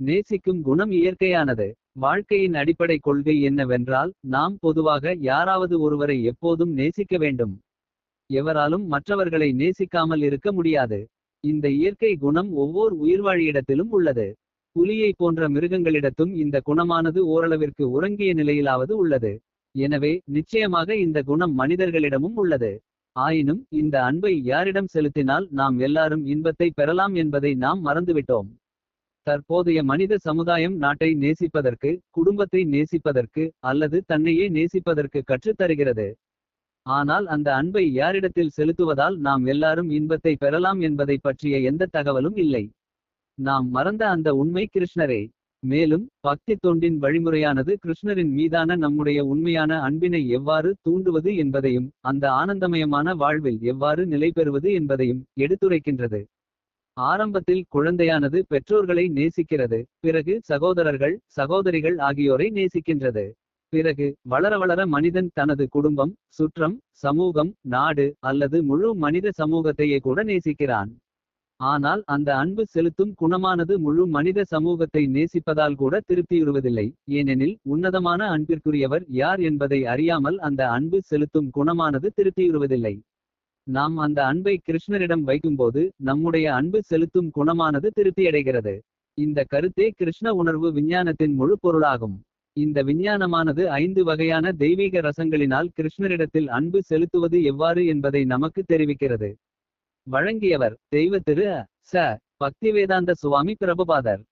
நேசிக்கும் குணம் இயற்கையானது. வாழ்க்கையின் அடிப்படை கொள்கை என்னவென்றால். நாம் பொதுவாக யாராவது ஒருவரை எப்போதும் நேசிக்க வேண்டும். எவராலும் மற்றவர்களை நேசிக்காமல் இருக்க முடியாது. இந்த இயற்கை குணம் ஒவ்வொரு உயிர்வாழியிடத்திலும் உள்ளது. புலியைப் போன்ற மிருகங்களிடத்தும் இந்த குணமானது ஓரளவிற்கு உறங்கிய நிலையிலாவது உள்ளது. எனவே நிச்சயமாக இந்த குணம் மனிதர்களிடமும் உள்ளது. ஆயினும் இந்த அன்பை யாரிடம் செலுத்தினால் நாம் எல்லாரும் இன்பத்தை பெறலாம் என்பதை நாம் மறந்துவிட்டோம். தற்போதைய மனித சமுதாயம் நாட்டை நேசிப்பதற்கு. குடும்பத்தை நேசிப்பதற்கு அல்லது தன்னையே நேசிப்பதற்கு கற்றுத் தருகிறது. ஆனால் அந்த அன்பை யாரிடத்தில் செலுத்துவதால் நாம் எல்லாரும் இன்பத்தை பெறலாம் என்பதைப் பற்றிய எந்த தகவலும் இல்லை. நாம் மறந்த அந்த உண்மை கிருஷ்ணரே. மேலும் பக்தி தொண்டின் வழிமுறையானது கிருஷ்ணரின் மீதான நம்முடைய உண்மையான அன்பினை எவ்வாறு தூண்டுவது என்பதையும். அந்த ஆனந்தமயமான வாழ்வில் எவ்வாறு நிலைபெறுவது என்பதையும் எடுத்துரைக்கின்றது. ஆரம்பத்தில் குழந்தையானது பெற்றோர்களை நேசிக்கிறது. பிறகு சகோதரர்கள் சகோதரிகள் ஆகியோரை நேசிக்கின்றது. பிறகு வளர வளர மனிதன் தனது குடும்பம் சுற்றம் சமூகம் நாடு அல்லது முழு மனித சமூகத்தையே கூட நேசிக்கிறான். ஆனால் அந்த அன்பு செலுத்தும் குணமானது முழு மனித சமூகத்தை நேசிப்பதால் கூட திருப்தியுறுவதில்லை. ஏனெனில் உன்னதமான அன்பிற்குரியவர் யார் என்பதை அறியாமல் அந்த அன்பு செலுத்தும் குணமானது திருப்தியுறுவதில்லை. நாம் அந்த அன்பை கிருஷ்ணரிடம் வைக்கும்போது நம்முடைய அன்பு செலுத்தும் குணமானது திருப்தியடைகிறது. இந்த கருத்தே கிருஷ்ண உணர்வு விஞ்ஞானத்தின் முழு பொருளாகும். இந்த விஞ்ஞானமானது ஐந்து வகையான தெய்வீக ரசங்களினால் கிருஷ்ணரிடத்தில் அன்பு செலுத்துவது எவ்வாறு என்பதை நமக்கு தெரிவிக்கிறது. வழங்கியவர் தெய்வ திரு ச. பக்திவேதாந்த சுவாமி பிரபுபாதர்.